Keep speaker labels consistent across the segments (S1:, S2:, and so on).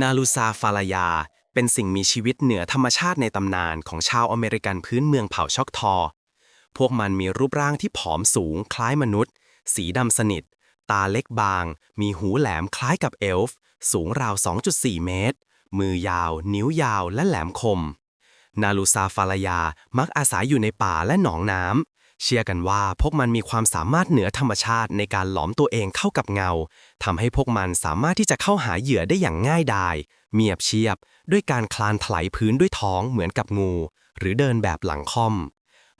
S1: นาลูซาฟาลายา เป็นสิ่งมีชีวิตเหนือธรรมชาติในตำนานของชาวอเมริกันพื้นเมืองเผ่าช็อกทอ พวกมันมีรูปร่างที่ผอมสูงคล้ายมนุษย์ สีดำสนิท ตาเล็กบาง มีหูแหลมคล้ายกับเอลฟ์ สูงราว 2.4 เมตร มือยาว นิ้วยาวและแหลมคม นาลูซาฟาลายามักอาศัยอยู่ในป่าและหนองน้ำ เชื่อกันว่าพวกมันมีความสามารถเหนือธรรมชาติในการหลอมตัวเองเข้ากับเงาทำให้พวกมันสามารถที่จะเข้าหาเหยื่อได้อย่างง่ายดาย เมียบเชียบ ด้วยการคลานถลายพื้นด้วยท้องเหมือนกับงู หรือเดินแบบหลังค่อม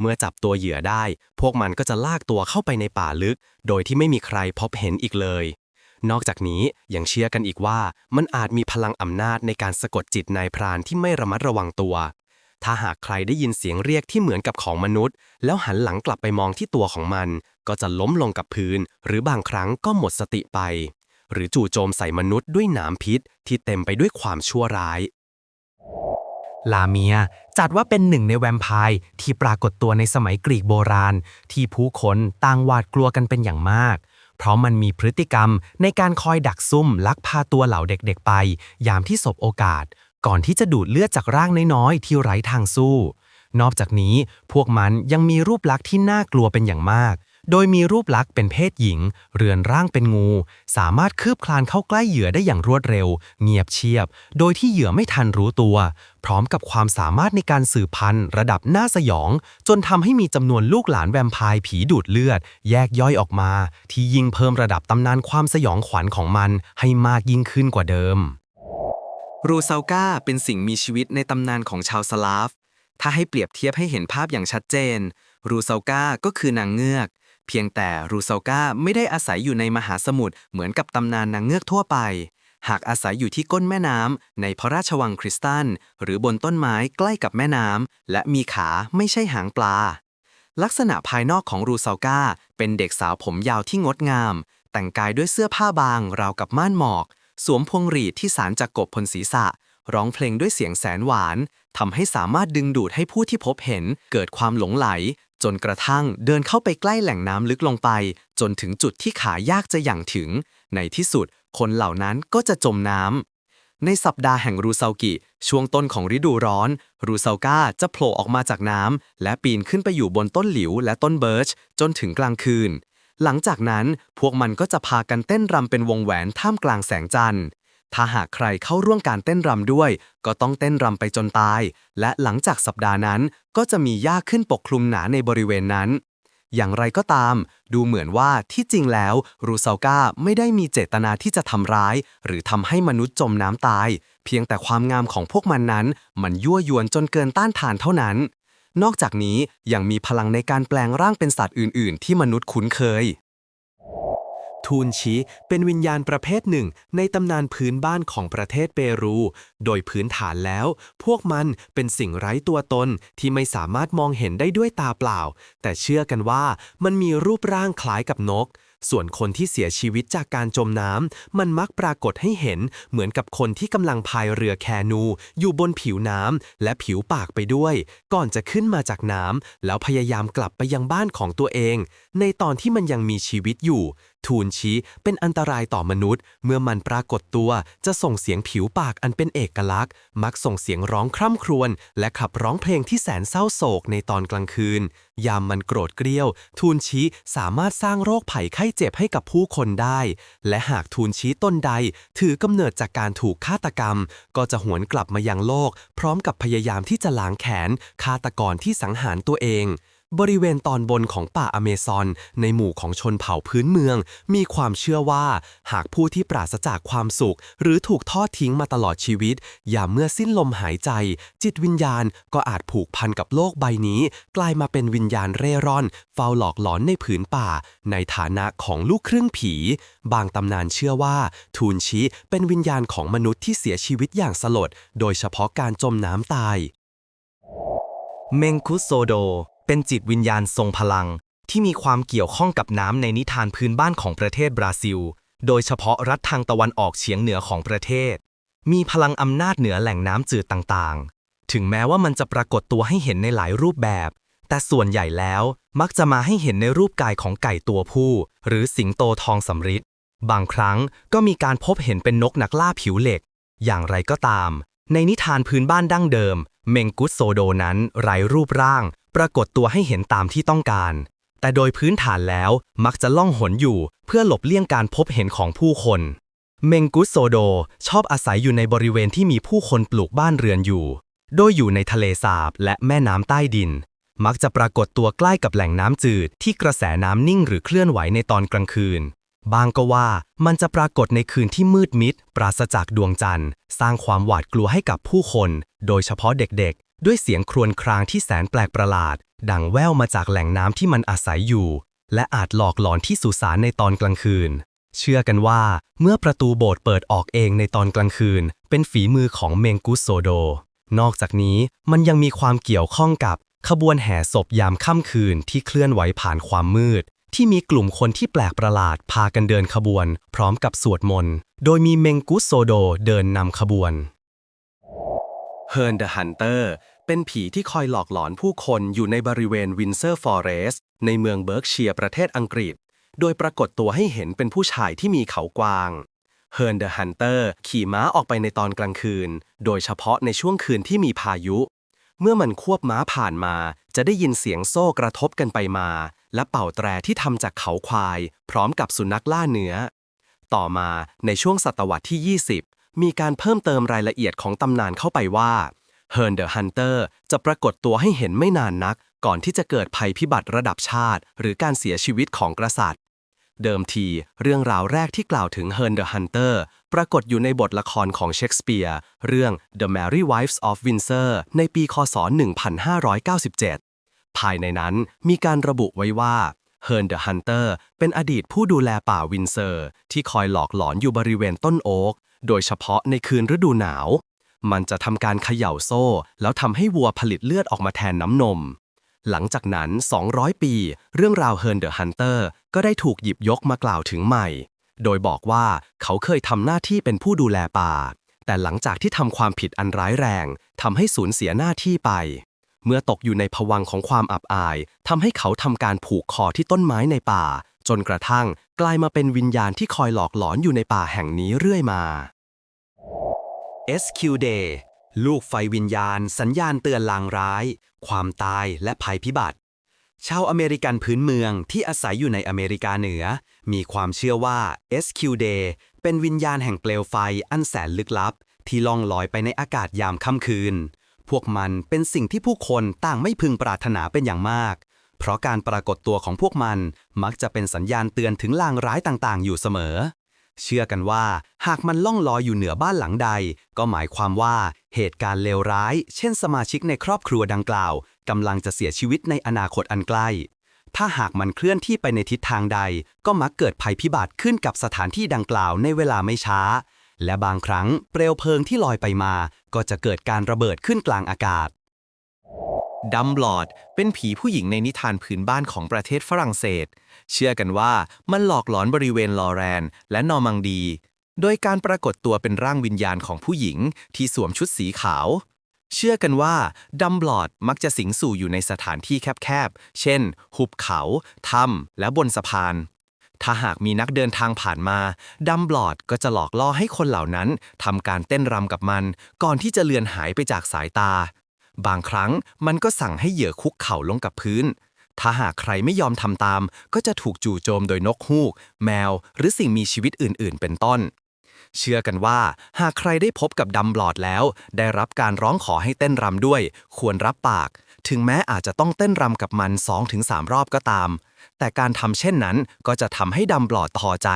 S1: เมื่อจับตัวเหยื่อได้ พวกมันก็จะลากตัวเข้าไปในป่าลึก โดยที่ไม่มีใครพบเห็นอีกเลย นอกจากนี้ยังเชื่อกันอีกว่ามันอาจมีพลังอำนาจในการสะกดจิตนายพรานที่ไม่ระมัดระวังตัว ถ้าหากใครได้ยินเสียงเรียกที่เหมือนกับของมนุษย์ แล้วหันหลังกลับไปมองที่ตัวของมัน ก็จะล้มลงกับพื้น หรือบางครั้งก็หมดสติไป หรือจู่โจมใส่มนุษย์ด้วยหนามพิษ ที่เต็มไปด้วยความชั่วร้าย
S2: ลาเมียจัดว่าเป็นหนึ่งในแวมไพร์ที่ปรากฏตัวในสมัยกรีกโบราณ ที่ผู้คนต่างหวาดกลัวกันเป็นอย่างมาก เพราะมันมีพฤติกรรมในการคอยดักซุ่มลักพาตัวเหล่าเด็กๆไป ยามที่สบโอกาส ก่อนที่จะดูดเลือดจากร่างน้อยๆที่ไร้ทางสู้ นอกจากนี้พวกมันยังมีรูปลักษณ์ที่น่ากลัวเป็นอย่างมาก โดยมีรูปลักษณ์เป็นเพศหญิง เรือนร่างเป็นงู สามารถคืบคลานเข้าใกล้เหยื่อได้อย่างรวดเร็ว เงียบเชียบ โดยที่เหยื่อไม่ทันรู้ตัว พร้อมกับความสามารถในการสืบพันธุ์ ระดับน่าสยอง จนทำให้มีจำนวนลูกหลานแวมไพร์ผีดูดเลือด แยกย่อยออกมา ที่ยิ่งเพิ่มระดับตำนานความสยองขวัญของมันให้มากยิ่งขึ้นกว่าเดิม
S3: รูซาลกาเป็นสิ่งมีชีวิตในตำนานของชาวสลาฟ ถ้าให้เปรียบเทียบให้เห็นภาพอย่างชัดเจน รูซาลกาก็คือนางเงือก เพียงแต่รูซาลกาไม่ได้อาศัยอยู่ในมหาสมุทรเหมือนกับตำนานนางเงือกทั่วไป หากอาศัยอยู่ที่ก้นแม่น้ำในพระราชวังคริสตัลหรือบนต้นไม้ใกล้กับแม่น้ำและมีขาไม่ใช่หางปลา ลักษณะภายนอกของรูซาลกาเป็นเด็กสาวผมยาวที่งดงาม แต่งกายด้วยเสื้อผ้าบางราวกับม่านหมอก สวมพวงหรีดที่สารจากกบบนศีรษะ ร้องเพลงด้วยเสียงแสนหวานทำให้สามารถดึงดูดให้ผู้ที่พบเห็นเกิดความหลงไหล จนกระทั่งเดินเข้าไปใกล้แหล่งน้ำลึกลงไป จนถึงจุดที่ขายากจะหยั่งถึง ในที่สุด คนเหล่านั้นก็จะจมน้ำในสัปดาห์แห่งรูซากิ ช่วงต้นของฤดูร้อน รูซาก้าจะโผล่ออกมาจากน้ำและปีนขึ้นไปอยู่บนต้นหลิวและต้นเบิร์ช จนถึงกลางคืน หลังจากนั้นพวกมันก็จะพากันเต้นรำเป็นวงแหวนท่ามกลางแสงจันทร์ ถ้าหากใครเข้าร่วมการเต้นรำด้วย ก็ต้องเต้นรำไปจนตาย และหลังจากสัปดาห์นั้นก็จะมีหญ้าขึ้นปกคลุมหนาในบริเวณนั้น อย่างไรก็ตาม ดูเหมือนว่าที่จริงแล้วรูซาก้าไม่ได้มีเจตนาที่จะทำร้าย หรือทำให้มนุษย์จมน้ำตาย เพียงแต่ความงามของพวกมันนั้น มันยั่วยวนจนเกินต้านทานเท่านั้น นอกจากนี้ยังมีพลังในการแปลงร่างเป็นสัตว์อื่น ๆ ที่มนุษย์คุ้นเคย
S2: ทูนชีเป็นวิญญาณประเภทหนึ่ง ในตำนานพื้นบ้านของประเทศเปรู โดยพื้นฐานแล้ว พวกมันเป็นสิ่งไร้ตัวตนที่ไม่สามารถมองเห็นได้ด้วยตาเปล่า แต่เชื่อกันว่ามันมีรูปร่างคล้ายกับนก ส่วนคนที่เสียชีวิตจากการจมน้ำมันมักปรากฏให้เห็นเหมือนกับคนที่กำลังพายเรือแคนู อยู่บนผิวน้ำและผิวปากไปด้วย ก่อนจะขึ้นมาจากน้ำแล้วพยายามกลับไปยังบ้านของตัวเอง ในตอนที่มันยังมีชีวิตอยู่ทูนชีเป็นอันตรายต่อมนุษย์ เมื่อมันปรากฏตัวจะส่งเสียงผิวปากอันเป็นเอกลักษณ์ มักส่งเสียงร้องคร่ำครวญและขับร้องเพลงที่แสนเศร้าโศกในตอนกลางคืน ยามมันโกรธเกรี้ยว ทูนชีสามารถสร้างโรคภัยไข้เจ็บให้กับผู้คนได้ และหากทูนชีต้นใด ถือกำเนิดจากการถูกฆาตกรรม ก็จะหวนกลับมายังโลก พร้อมกับพยายามที่จะล้างแขนฆาตกรที่สังหารตัวเอง บริเวณตอนบนของป่าอเมซอน ในหมู่ของชนเผ่าพื้นเมือง มีความเชื่อว่า หากผู้ที่ปราศจากความสุข หรือถูกทอดทิ้งมาตลอดชีวิต อย่าเมื่อสิ้นลมหายใจ จิตวิญญาณก็อาจผูกพันกับโลกใบนี้ กลายมาเป็นวิญญาณเร่ร่อน เฝ้าหลอกหลอนในผืนป่า ในฐานะของลูกครึ่งผี บางตำนานเชื่อว่า ทูนชีเป็นวิญญาณของมนุษย์ที่เสียชีวิตอย่างสลด โดยเฉพาะการจมน้ำตาย เมงคุโซโด เป็นจิตวิญญาณทรงพลัง ที่มีความเกี่ยวข้องกับน้ำในนิทานพื้นบ้านของประเทศบราซิล โดยเฉพาะรัฐทางตะวันออกเฉียงเหนือของประเทศ มีพลังอำนาจเหนือแหล่งน้ำจืดต่างๆ ถึงแม้ว่ามันจะปรากฏตัวให้เห็นในหลายรูปแบบ แต่ส่วนใหญ่แล้วมักจะมาให้เห็นในรูปกายของไก่ตัวผู้ หรือสิงโตทองสำริดบางครั้งก็มีการพบเห็นเป็นนกนักล่าผิวเหล็ก อย่างไรก็ตาม ในนิทานพื้นบ้านดั้งเดิม เมงกุสโซโดนั้นไร้รูปร่าง ปรากฏตัวให้เห็นตามที่ต้องการ แต่โดยพื้นฐานแล้วมักจะล่องหนอยู่เพื่อหลบเลี่ยงการพบเห็นของผู้คน เมงกุสโซโดชอบอาศัยอยู่ในบริเวณที่มีผู้คนปลูกบ้านเรือนอยู่ โดยอยู่ในทะเลสาบและแม่น้ำใต้ดิน มักจะปรากฏตัวใกล้กับแหล่งน้ำจืดที่กระแสน้ำนิ่งหรือเคลื่อนไหวในตอนกลางคืนบางก็ว่ามันจะปรากฏในคืนที่มืดมิด ปราศจากดวงจันทร์ สร้างความหวาดกลัวให้กับผู้คน โดยเฉพาะเด็กๆ ด้วยเสียงครวญครางที่แสนแปลกประหลาด ดังแว่วมาจากแหล่งน้ำที่มันอาศัยอยู่ และอาจหลอกหลอนที่สุสานในตอนกลางคืน เชื่อกันว่าเมื่อประตูโบสถ์เปิดออกเองในตอนกลางคืน เป็นฝีมือของเมงกุสโซโด นอกจากนี้มันยังมีความเกี่ยวข้องกับขบวนแห่ศพยามค่ำคืนที่เคลื่อนไหวผ่านความมืด ที่มีกลุ่มคนที่แปลกประหลาดพากันเดินขบวน พร้อมกับสวดมนต์ โดยมีเมงกุสโซโดเดินนำขบวน
S1: เฮิร์นเดอะฮันเตอร์ เป็นผีที่คอยหลอกหลอนผู้คนอยู่ในบริเวณวินเซอร์ฟอเรสต์ในเมืองเบิร์กเชียร์ประเทศอังกฤษ โดยปรากฏตัวให้เห็นเป็นผู้ชายที่มีเขากวางเฮิร์นเดอะฮันเตอร์ขี่ม้าออกไปในตอนกลางคืน โดยเฉพาะในช่วงคืนที่มีพายุ เมื่อมันควบม้าผ่านมา จะได้ยินเสียงโซ่กระทบกันไปมา และเป่าแตรที่ทำจากเขาควาย พร้อมกับสุนัขล่าเนื้อ ต่อมาในช่วงศตวรรษที่ 20 มีการเพิ่มเติมรายละเอียดของตำนานเข้าไปว่า เฮิร์นเดอะฮันเตอร์จะปรากฏตัวให้เห็นไม่นานนัก ก่อนที่จะเกิดภัยพิบัติระดับชาติ หรือการเสียชีวิตของกษัตริย์เดิมที เรื่องราวแรกที่กล่าวถึงเฮิร์นเดอะฮันเตอร์ปรากฏอยู่ในบทละครของเชคสเปียร์ เรื่อง The Merry Wives of Windsor ในปีคศ 1597 ภายในนั้นมีการระบุไว้ว่าเฮิร์นเดอะฮันเตอร์เป็นอดีตผู้ดูแลป่าวินเซอร์ ที่คอยหลอกหลอนอยู่บริเวณต้นโอ๊ก โดยเฉพาะในคืนฤดูหนาว มันจะทำการเขย่าโซ่ แล้วทำให้วัวผลิตเลือดออกมาแทนน้ำนม หลังจากนั้น 200 ปี เรื่องราวเฮิร์นเดอะฮันเตอร์ก็ได้ถูกหยิบยกมากล่าวถึงใหม่ โดยบอกว่าเขาเคยทำหน้าที่เป็นผู้ดูแลป่า แต่หลังจากที่ทำความผิดอันร้ายแรงทำให้สูญเสียหน้าที่ไป เมื่อตกอยู่ในภวังของความอับอายทำให้เขาทำการผูกคอที่ต้นไม้ในป่า จนกระทั่งกลายมาเป็นวิญญาณที่คอยหลอกหลอนอยู่ในป่าแห่งนี้เรื่อยมา
S2: SQ Day ลูกไฟวิญญาณ สัญญาณเตือนลางร้าย ความตายและภัยพิบัติ ชาวอเมริกันพื้นเมืองที่อาศัยอยู่ในอเมริกาเหนือ มีความเชื่อว่า SQ Day เป็นวิญญาณแห่งเปลวไฟอันแสนลึกลับ ที่ล่องลอยไปในอากาศยามค่ำคืน พวกมันเป็นสิ่งที่ผู้คนต่างไม่พึงปรารถนาเป็นอย่างมาก เพราะการปรากฏตัวของพวกมันมักจะเป็นสัญญาณเตือนถึงลางร้ายต่างๆ อยู่เสมอ เชื่อกันว่า หากมันล่องลอยอยู่เหนือบ้านหลังใด ก็หมายความว่าเหตุการณ์เลวร้าย เช่นสมาชิกในครอบครัวดังกล่าวกำลังจะเสียชีวิตในอนาคตอันใกล้ ถ้าหากมันเคลื่อนที่ไปในทิศทางใด ก็มักเกิดภัยพิบัติขึ้นกับสถานที่ดังกล่าวในเวลาไม่ช้า และบางครั้งเปลวเพลิงที่ลอยไปมา ก็จะเกิดการระเบิดขึ้นกลางอากาศ
S3: ดัมบลอดเป็นผีผู้หญิงในนิทานผืนบ้านของประเทศฝรั่งเศส เชื่อกันว่ามันหลอกหลอนบริเวณลอแรน และนอร์มังดี โดยการปรากฏตัวเป็นร่างวิญญาณของผู้หญิงที่สวมชุดสีขาว เชื่อกันว่าดัมบลอดมักจะสิงสู่อยู่ในสถานที่แคบๆ เช่น หุบเขา ถ้ำและบนสะพาน ถ้าหากมีนักเดินทางผ่านมา ดัมบลอดก็จะหลอกล่อให้คนเหล่านั้นทำการเต้นรำกับมัน ก่อนที่จะเลือนหายไปจากสายตา บางครั้งมันก็สั่งให้เหยื่อคุกเข่าลงกับพื้น ถ้าหากใครไม่ยอมทำตาม ก็จะถูกจู่โจมโดยนกฮูก แมว หรือสิ่งมีชีวิตอื่น ๆ เป็นต้น เชื่อกันว่า หากใครได้พบกับดัมบลอดแล้ว ได้รับการร้องขอให้เต้นรำด้วย ควรรับปาก ถึงแม้อาจจะต้องเต้นรำกับมัน 2-3 รอบก็ตาม แต่การทำเช่นนั้นก็จะทำให้ดัมบลอดพอใจ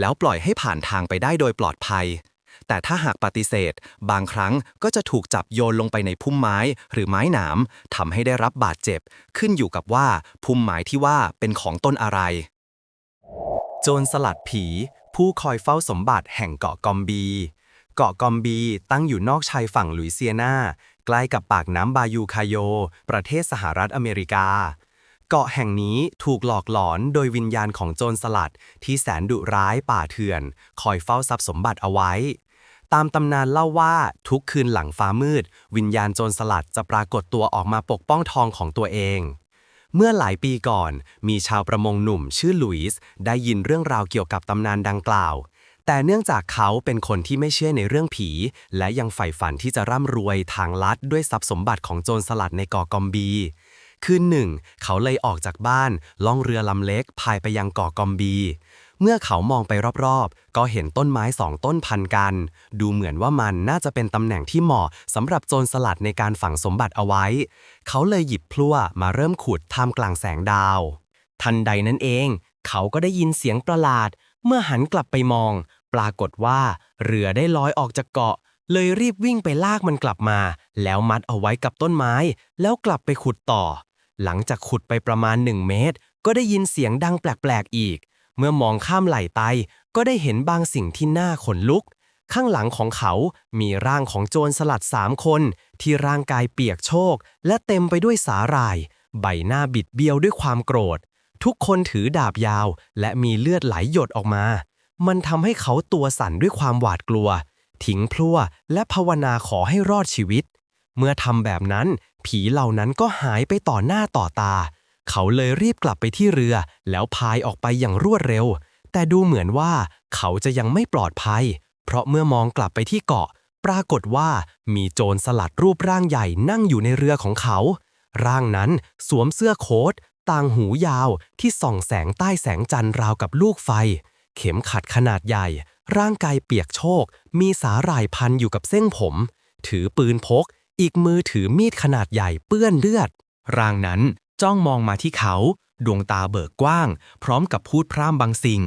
S3: แล้วปล่อยให้ผ่านทางไปได้โดยปลอดภัย แต่ถ้าหากปฏิเสธ บางครั้งก็จะถูกจับโยนลงไปในพุ่มไม้หรือไม้หนามทำให้ได้รับบาดเจ็บ ขึ้นอยู่กับว่าพุ่มไม้ที่ว่าเป็นของต้นอะไร
S2: โจรสลัดผี ผู้คอยเฝ้าสมบัติแห่งเกาะกอมบี เกาะกอมบีตั้งอยู่นอกชายฝั่งลุยเซียนาใกล้กับปากน้ำบายูคาโย ประเทศสหรัฐอเมริกาเกาะแห่งนี้ถูกหลอกหลอนโดยวิญญาณของโจรสลัดที่แสนดุร้ายป่าเถื่อน คอยเฝ้าทรัพย์สมบัติเอาไว้ ตามตำนานเล่าว่าทุกคืนหลังฟ้ามืด วิญญาณโจรสลัดจะปรากฏตัวออกมาปกป้องทองของตัวเอง เมื่อหลายปีก่อน มีชาวประมงหนุ่มชื่อลุยส์ได้ยินเรื่องราวเกี่ยวกับตำนานดังกล่าว แต่เนื่องจากเขาเป็นคนที่ไม่เชื่อในเรื่องผี และยังใฝ่ฝันที่จะร่ำรวยทางลัดด้วยทรัพย์สมบัติของโจรสลัดในเกาะกอมบี คืนหนึ่ง เขาเลยออกจากบ้านล่องเรือลำเล็กพายไปยังเกาะกอมบี เมื่อเขามองไปรอบๆ ก็เห็นต้นไม้สองต้นพันกัน ดูเหมือนว่ามันน่าจะเป็นตำแหน่งที่เหมาะสำหรับโจรสลัดในการฝังสมบัติเอาไว้ เขาเลยหยิบพลั่วมาเริ่มขุดท่ามกลางแสงดาว ทันใดนั้นเอง เขาก็ได้ยินเสียงประหลาด เมื่อหันกลับไปมอง ปรากฏว่า เรือได้ลอยออกจากเกาะ เลยรีบวิ่งไปลากมันกลับมา แล้วมัดเอาไว้กับต้นไม้ แล้วกลับไปขุดต่อ หลังจากขุดไปประมาณหนึ่งเมตร ก็ได้ยินเสียงดังแปลกๆอีก เมื่อมองข้ามไหล่ไตก็ได้เห็นบางสิ่งที่น่าขนลุก ข้างหลังของเขา มีร่างของโจรสลัดสามคน ที่ร่างกายเปียกโชก และเต็มไปด้วยสาหร่าย ใบหน้าบิดเบี้ยวด้วยความโกรธ ทุกคนถือดาบยาว และมีเลือดไหลหยดออกมา มันทำให้เขาตัวสั่นด้วยความหวาดกลัว ทิ้งพลั่วและภาวนาขอให้รอดชีวิต เมื่อทำแบบนั้น ผีเหล่านั้นก็หายไปต่อหน้าต่อตา เขาเลยรีบกลับไปที่เรือ แล้วพายออกไปอย่างรวดเร็ว แต่ดูเหมือนว่าเขาจะยังไม่ปลอดภัย เพราะเมื่อมองกลับไปที่เกาะ ปรากฏว่ามีโจรสลัดรูปร่างใหญ่นั่งอยู่ในเรือของเขา ร่างนั้นสวมเสื้อโค้ทต่างหูยาวที่ส่องแสงใต้แสงจันทร์ราวกับลูกไฟ เข็มขัดขนาดใหญ่ ร่างกายเปียกโชก มีสาหร่ายพันอยู่กับเส้นผม ถือปืนพก อีกมือถือมีดขนาดใหญ่เปื้อนเลือด ร่างนั้น จ้องมองมาที่เขา ดวงตาเบิกกว้าง พร้อมกับพูดพร่ำบางสิ่ง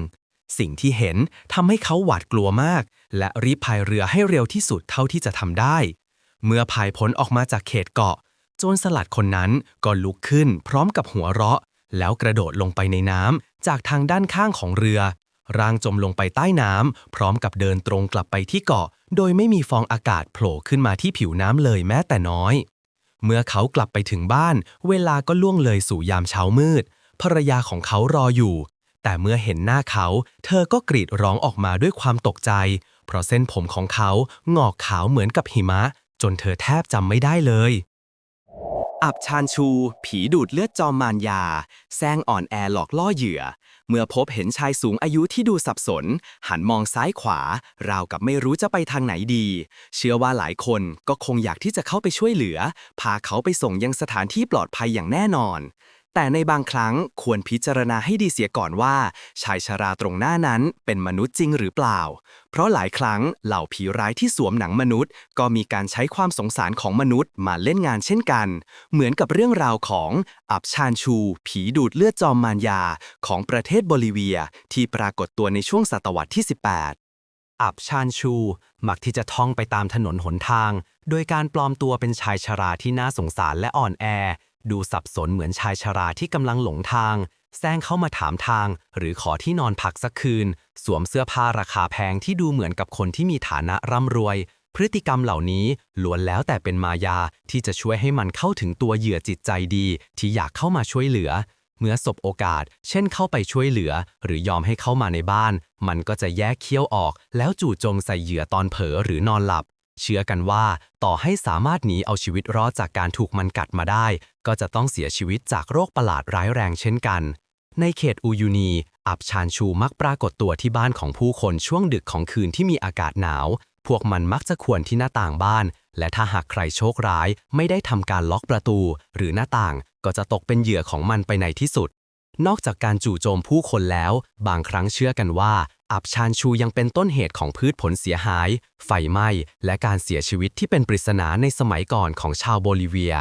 S2: สิ่งที่เห็นทำให้เขาหวาดกลัวมาก และรีบพายเรือให้เร็วที่สุดเท่าที่จะทำได้ เมื่อพายพ้นออกมาจากเขตเกาะ โจรสลัดคนนั้นก็ลุกขึ้น พร้อมกับหัวเราะ แล้วกระโดดลงไปในน้ำจากทางด้านข้างของเรือ ร่างจมลงไปใต้น้ำพร้อมกับเดินตรงกลับไปที่เกาะ โดยไม่มีฟองอากาศโผล่ขึ้นมาที่ผิวน้ำเลยแม้แต่น้อย เมื่อเขากลับไปถึงบ้าน เวลาก็ล่วงเลยสู่ยามเช้ามืด ภรรยาของเขารออยู่ แต่เมื่อเห็นหน้าเขา เธอก็กรีดร้องออกมาด้วยความตกใจ เพราะเส้นผมของเขา งอกขาวเหมือนกับหิมะ จนเธอแทบจำไม่ได้เลย อับชานชู ผีดูดเลือดจอมมารยา แซงอ่อนแอหลอกล่อเหยื่อ เมื่อพบเห็นชายสูงอายุที่ดูสับสน หันมองซ้ายขวา ราวกับไม่รู้จะไปทางไหนดี เชื่อว่าหลายคนก็คงอยากที่จะเข้าไปช่วยเหลือ พาเขาไปส่งยังสถานที่ปลอดภัยอย่างแน่นอน แต่ในบางครั้งควรพิจารณาให้ดีเสียก่อนว่า ชายชราตรงหน้านั้นเป็นมนุษย์จริงหรือเปล่า เพราะหลายครั้งเหล่าผีร้ายที่สวมหนังมนุษย์ ก็มีการใช้ความสงสารของมนุษย์มาเล่นงานเช่นกัน เหมือนกับเรื่องราวของอับชานชู ผีดูดเลือดจอมมารยา ของประเทศโบลิเวีย ที่ปรากฏตัวในช่วงศตวรรษที่ 18อับชานชู มักที่จะท่องไปตามถนนหนทาง โดยการปลอมตัวเป็นชายชราที่น่าสงสารและอ่อนแอ ดูสับสนเหมือนชายชราที่กำลังหลงทาง แซงเข้ามาถามทาง หรือขอที่นอนพักสักคืน สวมเสื้อผ้าราคาแพงที่ดูเหมือนกับคนที่มีฐานะร่ำรวย พฤติกรรมเหล่านี้ล้วนแล้วแต่เป็นมายาที่จะช่วยให้มันเข้าถึงตัวเหยื่อจิตใจดี ที่อยากเข้ามาช่วยเหลือ เมื่อสบโอกาส เช่นเข้าไปช่วยเหลือ หรือยอมให้เข้ามาในบ้าน มันก็จะแยกเขี้ยวออก แล้วจู่โจมใส่เหยื่อตอนเผลอหรือนอนหลับเชื่อกันว่าต่อให้สามารถหนีเอาชีวิตรอดจากการถูกมันกัดมาได้ ก็จะต้องเสียชีวิตจากโรคประหลาดร้ายแรงเช่นกัน ในเขตอูยูนี อับชานชูมักปรากฏตัวที่บ้านของผู้คนช่วงดึกของคืนที่มีอากาศหนาว พวกมันมักจะควรที่หน้าต่างบ้าน และถ้าหากใครโชคร้าย ไม่ได้ทำการล็อกประตู หรือหน้าต่างก็จะตกเป็นเหยื่อของมันไปในที่สุด นอกจากการจู่โจมผู้คนแล้ว บางครั้งเชื่อกันว่า อับชานชูยังเป็นต้นเหตุของพืชผลเสียหาย ไฟไหม้ และการเสียชีวิตที่เป็นปริศนาในสมัยก่อนของชาวโบลิเวีย